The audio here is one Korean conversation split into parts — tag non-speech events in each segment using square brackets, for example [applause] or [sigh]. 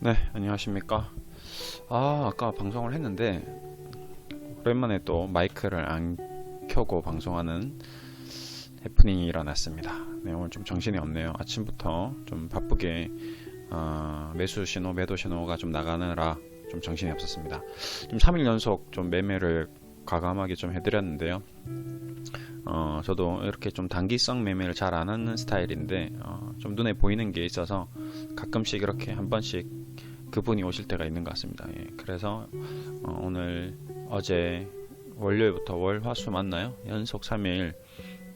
네, 안녕하십니까. 아, 아까 방송을 했는데, 오랜만에 또 마이크를 안 켜고 방송하는 해프닝이 일어났습니다. 네, 오늘 좀 정신이 없네요. 아침부터 좀 바쁘게, 어, 매수 신호, 매도 신호가 좀 나가느라 좀 정신이 없었습니다. 좀 3일 연속 좀 매매를 과감하게 좀 해드렸는데요. 어, 저도 이렇게 좀 단기성 매매를 잘 안 하는 스타일인데, 어, 좀 눈에 보이는 게 있어서 가끔씩 이렇게 한 번씩 그분이 오실 때가 있는 것 같습니다. 예, 그래서 어, 오늘 어제 월요일부터 월화수 맞나요? 연속 3일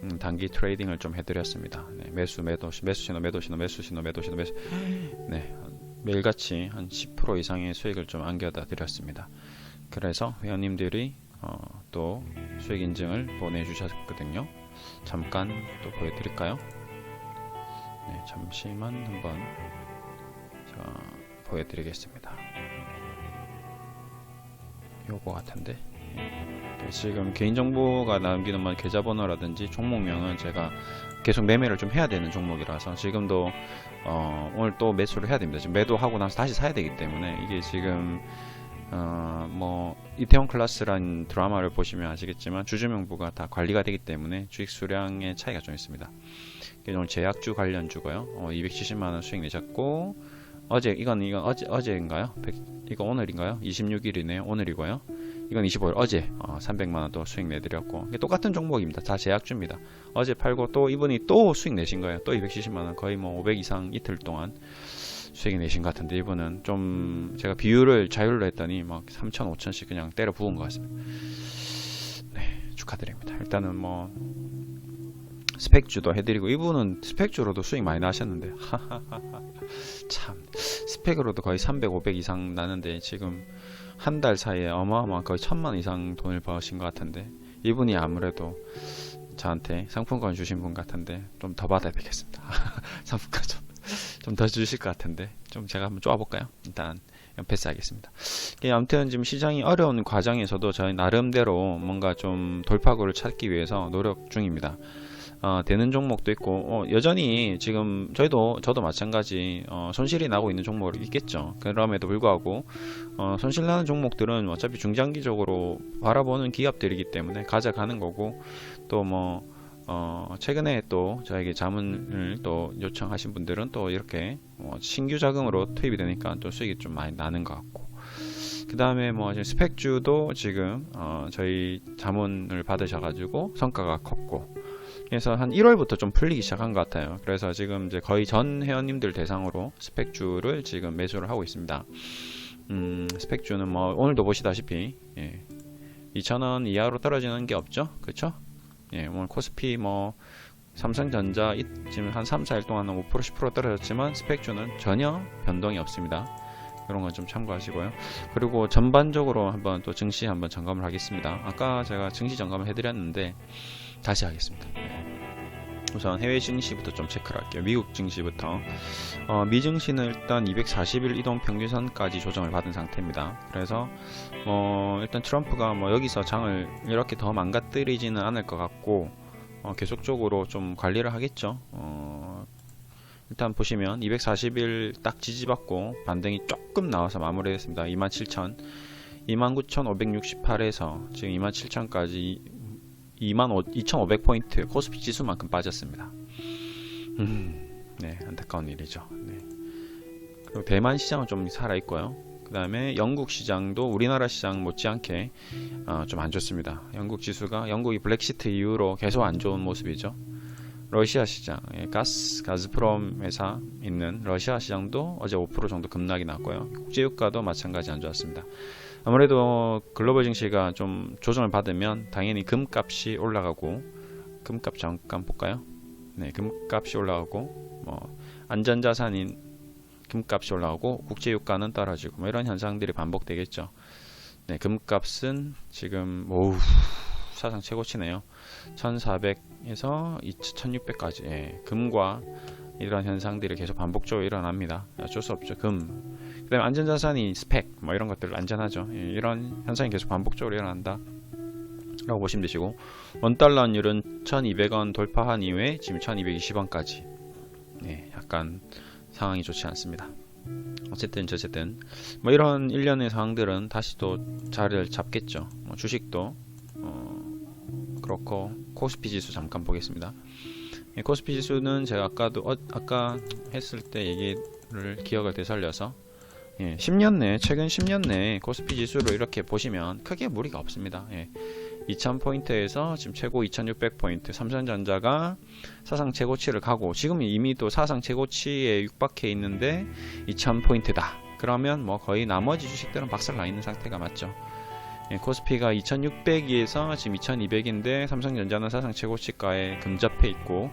음, 단기 트레이딩을 좀 해드렸습니다. 네, 매수 매도 매수 신호 매도 신호 매수 신호 매도 신호 매수 [gasps] 네 매일같이 한 10% 이상의 수익을 좀 안겨다 드렸습니다. 그래서 회원님들이 어, 또 수익 인증을 보내주셨거든요. 잠깐 또 보여드릴까요? 네, 잠시만 한번 제가 보여드리겠습니다. 요거 같은데 네, 지금 개인정보가 남기는 만 계좌번호라든지 종목명은 제가 계속 매매를 좀 해야 되는 종목이라서 지금도 어, 오늘 또 매수를 해야 됩니다. 지금 매도하고 나서 다시 사야 되기 때문에 이게 지금 어, 뭐 이태원 클래스란 드라마를 보시면 아시겠지만 주주명부가 다 관리가 되기 때문에 주식 수량의 차이가 좀 있습니다. 오늘 제약주 관련주고요. 어, 270만 원 수익 내셨고 어제 이건 이건 어제 어제인가요? 100, 이거 오늘인가요? 26일이네요. 오늘이고요. 이건 25일 어제 어, 300만 원 또 수익 내드렸고 똑같은 종목입니다. 다 제약주입니다. 어제 팔고 또 이분이 또 수익 내신 거예요. 또 270만 원 거의 뭐 500 이상 이틀 동안 수익이 내신 것 같은데 이분은 좀 제가 비율을 자율로 했더니 막 3천 5천씩 그냥 때려 부은 것 같습니다. 네 축하드립니다. 일단은 뭐 스펙주도 해드리고 이분은 스펙주로도 수익 많이 나셨는데 [laughs] 참 스펙으로도 거의 300, 500 이상 나는데 지금 한 달 사이에 어마어마한 거의 천만 이상 돈을 버신 것 같은데 이분이 아무래도 저한테 상품권 주신 분 같은데 좀 더 받아야 되겠습니다. [laughs] 상품권 좀 좀더 주실 것 같은데 좀 제가 한번 쪼아볼까요? 일단 패스 하겠습니다. 아무튼 지금 시장이 어려운 과정에서도 저희 나름대로 뭔가 좀 돌파구를 찾기 위해서 노력 중입니다. 어, 되는 종목도 있고 어, 여전히 지금 저희도 저도 마찬가지 어, 손실이 나고 있는 종목이 있겠죠. 그럼에도 불구하고 어, 손실 나는 종목들은 어차피 중장기적으로 바라보는 기업들이기 때문에 가져가는 거고 또뭐 어, 최근에 또 저에게 자문을 또 요청하신 분들은 또 이렇게 뭐 신규 자금으로 투입이 되니까 또 수익이 좀 많이 나는 것 같고 그 다음에 뭐 지금 스펙주도 지금 어, 저희 자문을 받으셔가지고 성과가 컸고 그래서 한 1월부터 좀 풀리기 시작한 것 같아요. 그래서 지금 이제 거의 전 회원님들 대상으로 스펙주를 지금 매수를 하고 있습니다. 음, 스펙주는 뭐 오늘도 보시다시피 예, 2,000원 이하로 떨어지는 게 없죠, 그렇죠? 예, 오늘 코스피 뭐 삼성전자 이- 지금 한 3, 4일 동안 5% 10% 떨어졌지만 스펙주는 전혀 변동이 없습니다. 그런 건 좀 참고하시고요. 그리고 전반적으로 한번 또 증시 한번 점검을 하겠습니다. 아까 제가 증시 점검을 해드렸는데 다시 하겠습니다. 네. 우선 해외 증시부터 좀 체크를 할게요. 미국 증시부터 어, 미 증시는 일단 240일 이동 평균선까지 조정을 받은 상태입니다. 그래서 뭐 일단 트럼프가 뭐 여기서 장을 이렇게 더 망가뜨리지는 않을 것 같고 어, 계속적으로 좀 관리를 하겠죠. 어, 일단 보시면 240일 딱 지지받고 반등이 조금 나와서 마무리했습니다. 27,000, 29,568에서 지금 27,000까지 22,500포인트 코스피 지수만큼 빠졌습니다. 음, 네, 안타까운 일이죠. 네. 그리고 대만 시장은 좀 살아 있고요. 그 다음에 영국 시장도 우리나라 시장 못지않게 어, 좀 안 좋습니다. 영국 지수가 영국이 블랙시트 이후로 계속 안 좋은 모습이죠. 러시아 시장, 예, 가스, 가즈프롬 회사 있는 러시아 시장도 어제 5% 정도 급락이 났고요. 국제유가도 마찬가지 안 좋았습니다. 아무래도 글로벌 증시가 좀 조정을 받으면 당연히 금값이 올라가고 금값 잠깐 볼까요? 네, 금값이 올라가고 뭐 안전자산인 금값이 올라가고 국제유가는 떨어지고 뭐 이런 현상들이 반복되겠죠. 네, 금값은 지금 오우 사상 최고치네요. 1400에서 1600까지 예, 금과 이런 현상들이 계속 반복적으로 일어납니다. 어쩔 수 없죠. 금. 그다음에 안전자산이 스펙 뭐 이런 것들 안전하죠. 예, 이런 현상이 계속 반복적으로 일어난다. 라고 보시면 되시고 원달러 환율은 1200원 돌파한 이후에 지금 1220원까지 예, 약간 상황이 좋지 않습니다. 어쨌든 저쨌든 뭐 이런 일련의 상황들은 다시 또 자리를 잡겠죠. 뭐 주식도 어, 그렇고 코스피 지수 잠깐 보겠습니다. 예, 코스피 지수는 제가 아까도 어, 아까 했을 때 얘기를 기억을 되살려서 예, 10년 내 최근 10년 내 코스피 지수를 이렇게 보시면 크게 무리가 없습니다. 예, 2000포인트에서 지금 최고 2600포인트 삼성전자가 사상 최고치를 가고 지금 이미 또 사상 최고치에 육박해 있는데 2000포인트다. 그러면 뭐 거의 나머지 주식들은 박살 나 있는 상태가 맞죠. 예, 코스피가 2600에서 지금 2200인데 삼성전자는 사상 최고치가에 근접해 있고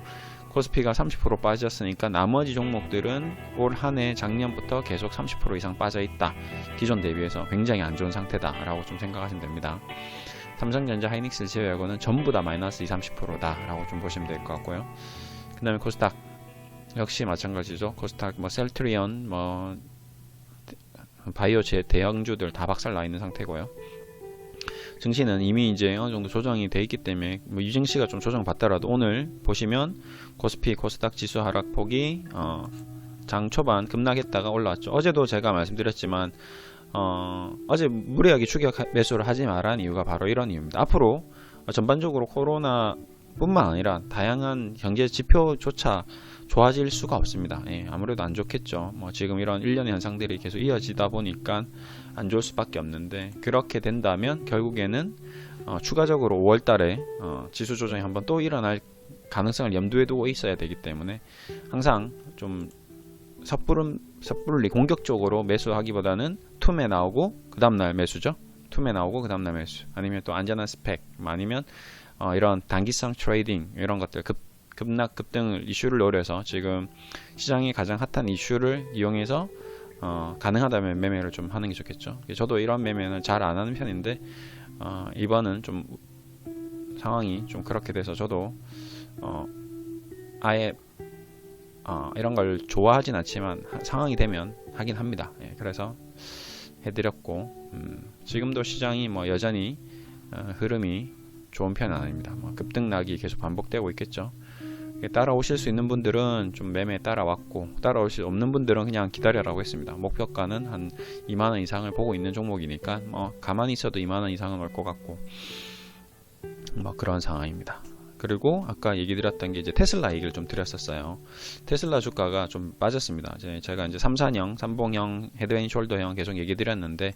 코스피가 30% 빠졌으니까 나머지 종목들은 올 한 해 작년부터 계속 30% 이상 빠져 있다. 기존 대비해서 굉장히 안 좋은 상태다라고 좀 생각하시면 됩니다. 삼성전자, 하이닉스를 제외하고는 전부 다 마이너스 20, 30%다라고 좀 보시면 될 것 같고요. 그 다음에 코스닥 역시 마찬가지죠. 코스닥 뭐 셀트리온 뭐 바이오 제 대형주들 다 박살 나 있는 상태고요. 증시는 이미 이제 어느 정도 조정이 돼 있기 때문에 뭐 유증시가 좀 조정 받더라도 오늘 보시면 코스피 코스닥 지수 하락폭이 어, 장 초반 급락했다가 올라왔죠. 어제도 제가 말씀드렸지만 어, 어제 무리하게 추격 매수를 하지 말라는 이유가 바로 이런 이유입니다. 앞으로 전반적으로 코로나 뿐만 아니라 다양한 경제 지표조차 좋아질 수가 없습니다. 예, 아무래도 안 좋겠죠. 뭐 지금 이런 일련의 현상들이 계속 이어지다 보니까 안 좋을 수밖에 없는데 그렇게 된다면 결국에는 어, 추가적으로 5월 달에 어, 지수 조정이 한번 또 일어날 가능성을 염두에 두고 있어야 되기 때문에 항상 좀 섣부름 섣불리 공격적으로 매수하기보다는 툼에 나오고 그 다음날 매수죠. 툼에 나오고 그 다음날 매수 아니면 또 안전한 스펙 아니면 어, 이런 단기성 트레이딩 이런 것들 급 급락 급등을 이슈를 노려서 지금 시장이 가장 핫한 이슈를 이용해서 어, 가능하다면 매매를 좀 하는 게 좋겠죠. 저도 이런 매매는 잘 안 하는 편인데 어, 이번은 좀 상황이 좀 그렇게 돼서 저도 어, 아예 어, 이런 걸 좋아하진 않지만 하- 상황이 되면 하긴 합니다. 예, 그래서 해드렸고 음, 지금도 시장이 뭐 여전히 어, 흐름이 좋은 편은 아닙니다. 뭐 급등락이 계속 반복되고 있겠죠. 예, 따라오실 수 있는 분들은 좀 매매에 따라왔고 따라올 수 없는 분들은 그냥 기다려라고 했습니다. 목표가는 한 2만원 이상을 보고 있는 종목이니까 뭐 가만히 있어도 2만원 이상은 올 것 같고 뭐 그런 상황입니다. 그리고 아까 얘기 드렸던 게 이제 테슬라 얘기를 좀 드렸었어요. 테슬라 주가가 좀 빠졌습니다. 이제 제가 이제 3산형, 삼봉형, 헤드앤 숄더형 계속 얘기 드렸는데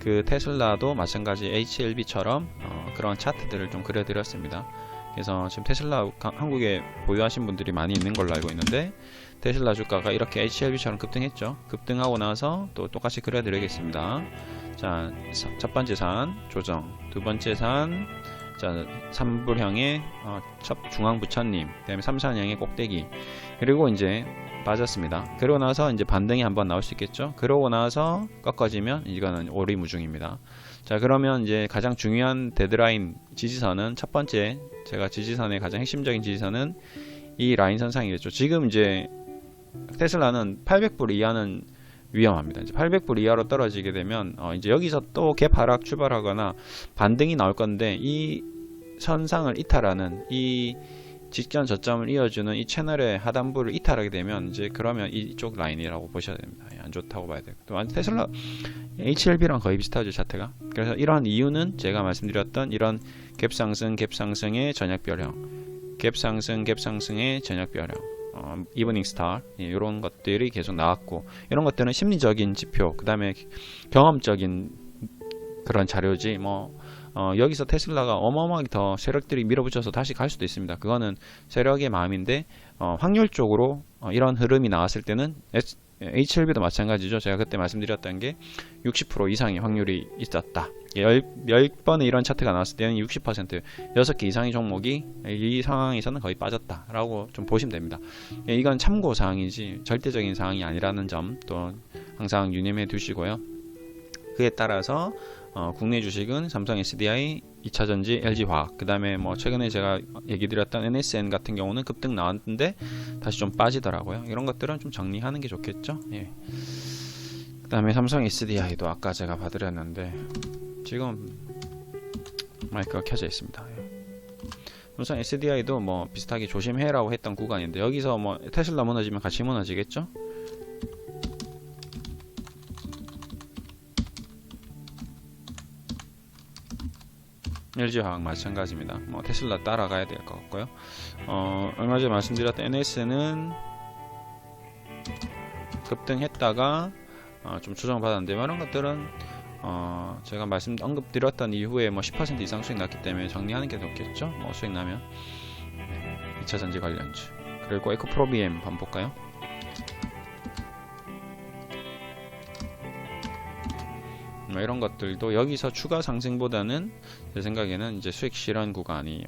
그 테슬라도 마찬가지 HLB처럼 어, 그런 차트들을 좀 그려드렸습니다. 그래서 지금 테슬라 가- 한국에 보유하신 분들이 많이 있는 걸로 알고 있는데 테슬라 주가가 이렇게 HLB처럼 급등했죠. 급등하고 나서 또 똑같이 그려드리겠습니다. 자, 사- 첫 번째 산 조정, 두 번째 산 자, 삼불형의 어, 첫 중앙부처님, 그다음에 삼산형의 꼭대기, 그리고 이제 빠졌습니다. 그러고 나서 이제 반등이 한번 나올 수 있겠죠. 그러고 나서 꺾어지면 이거는 오리무중입니다. 자, 그러면 이제 가장 중요한 데드라인 지지선은 첫 번째 제가 지지선의 가장 핵심적인 지지선은 이 라인 선상이겠죠. 지금 이제 테슬라는 800불 이하는 위험합니다. 이제 800불 이하로 떨어지게 되면 어 이제 여기서 또갭 하락 출발하거나 반등이 나올 건데 이 선상을 이탈하는 이 직전 저점을 이어주는 이 채널의 하단부를 이탈하게 되면 이제 그러면 이쪽 라인이라고 보셔야 됩니다. 예, 안 좋다고 봐야 돼요. 또 테슬라 HLB랑 거의 비슷하죠 차트가. 그래서 이러한 이유는 제가 말씀드렸던 이런 갭 상승, 갭 상승의 전략 별형, 갭 상승, 갭 상승의 전략 별형. 어, 이브닝 스타 예, 이런 것들이 계속 나왔고 이런 것들은 심리적인 지표 그 다음에 경험적인 그런 자료지 뭐 어, 여기서 테슬라가 어마어마하게 더 세력들이 밀어붙여서 다시 갈 수도 있습니다 그거는 세력의 마음인데 어, 확률적으로 어, 이런 흐름이 나왔을 때는 S, HLB도 마찬가지죠 제가 그때 말씀드렸던 게 60% 이상의 확률이 있었다 10, 10번의 이런 차트가 나왔을 때는 60% 6개 이상의 종목이 이 상황에서는 거의 빠졌다라고 좀 보시면 됩니다. 예, 이건 참고 사항이지 절대적인 사항이 아니라는 점 또 항상 유념해 두시고요. 그에 따라서 어, 국내 주식은 삼성 SDI, 2차전지, LG화학, 그 다음에 뭐 최근에 제가 얘기 드렸던 NSN 같은 경우는 급등 나왔는데 다시 좀 빠지더라고요. 이런 것들은 좀 정리하는 게 좋겠죠. 예. 그 다음에 삼성 SDI도 아까 제가 봐드렸는데 지금 마이크가 켜져 있습니다. 예. 우선 SDI도 뭐 비슷하게 조심해라고 했던 구간인데 여기서 뭐 테슬라 무너지면 같이 무너지겠죠? LG화학 마찬가지입니다. 뭐 테슬라 따라가야 될 것 같고요. 어, 얼마 전에 말씀드렸던 NS는 급등했다가 어, 좀 조정받았는데 뭐 이런 것들은 어, 제가 말씀 언급드렸던 이후에 뭐 10% 이상 수익 났기 때문에 정리하는 게 좋겠죠. 뭐 수익 나면 2차 전지 관련주 그리고 에코프로비엠 한번 볼까요? 뭐 이런 것들도 여기서 추가 상승보다는 제 생각에는 이제 수익 실현 구간이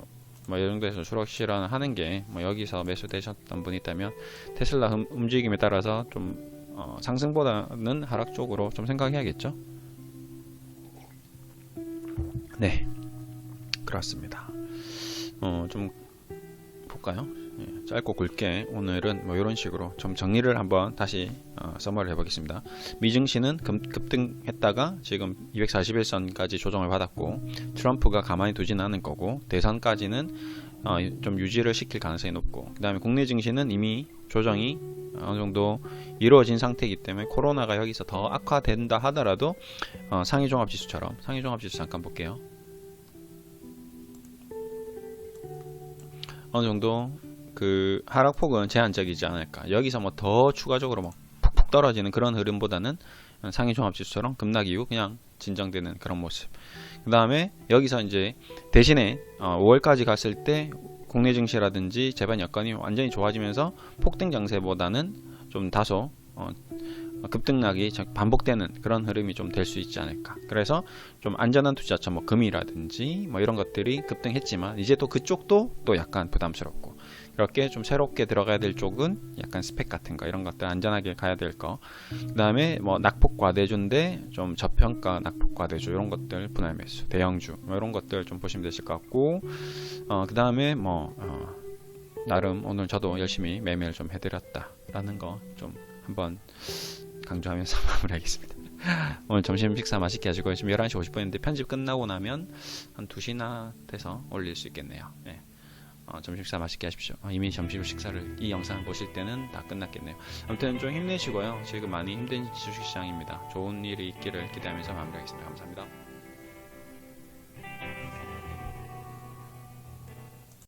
뭐이 정도에서 수익 실현하는 게 뭐 여기서 매수되셨던 분이 있다면 테슬라 음- 움직임에 따라서 좀 어, 상승보다는 하락 쪽으로 좀 생각해야겠죠. 네, 그렇습니다. 어, 좀 볼까요? 예, 짧고 굵게 오늘은 뭐 이런 식으로 좀 정리를 한번 다시 어, 서머를 해보겠습니다. 미증시는 급, 급등했다가 지금 241선까지 조정을 받았고 트럼프가 가만히 두지는 않을 거고 대선까지는 어, 좀 유지를 시킬 가능성이 높고 그 다음에 국내 증시는 이미 조정이 어느 정도 이루어진 상태이기 때문에 코로나가 여기서 더 악화된다 하더라도 어, 상위 종합 지수처럼 상위 종합 지수 잠깐 볼게요. 어느 정도 그 하락폭은 제한적이지 않을까. 여기서 뭐 더 추가적으로 막 푹푹 떨어지는 그런 흐름보다는 상위 종합 지수처럼 급락 이후 그냥 진정되는 그런 모습. 그 다음에 여기서 이제 대신에 어, 5월까지 갔을 때 국내 증시라든지 재반 여건이 완전히 좋아지면서 폭등 장세보다는 좀 다소 어, 급등락이 저- 반복되는 그런 흐름이 좀 될 수 있지 않을까. 그래서 좀 안전한 투자처 뭐 금이라든지 뭐 이런 것들이 급등했지만 이제 또 그쪽도 또 약간 부담스럽고 이렇게 좀 새롭게 들어가야 될 쪽은 약간 스펙 같은 거 이런 것들 안전하게 가야 될 거. 그다음에 뭐 낙폭 과 대주인데 좀 저평가 낙폭 과 대주 이런 것들 분할 매수, 대형주 뭐 이런 것들 좀 보시면 되실 것 같고 어, 그다음에 뭐 어, 나름 오늘 저도 열심히 매매를 좀 해드렸다라는 거 좀 한번 강조하면서 [laughs] 마무리하겠습니다. 오늘 점심 식사 맛있게 하시고 지금 11시 50분인데 편집 끝나고 나면 한 2시나 돼서 올릴 수 있겠네요. 네. 어, 점심 식사 맛있게 하십시오. 어, 이미 점심 식사를 이 영상을 보실 때는 다 끝났겠네요. 아무튼 좀 힘내시고요. 지금 많이 힘든 주식시장입니다. 좋은 일이 있기를 기대하면서 마무리하겠습니다. 감사합니다.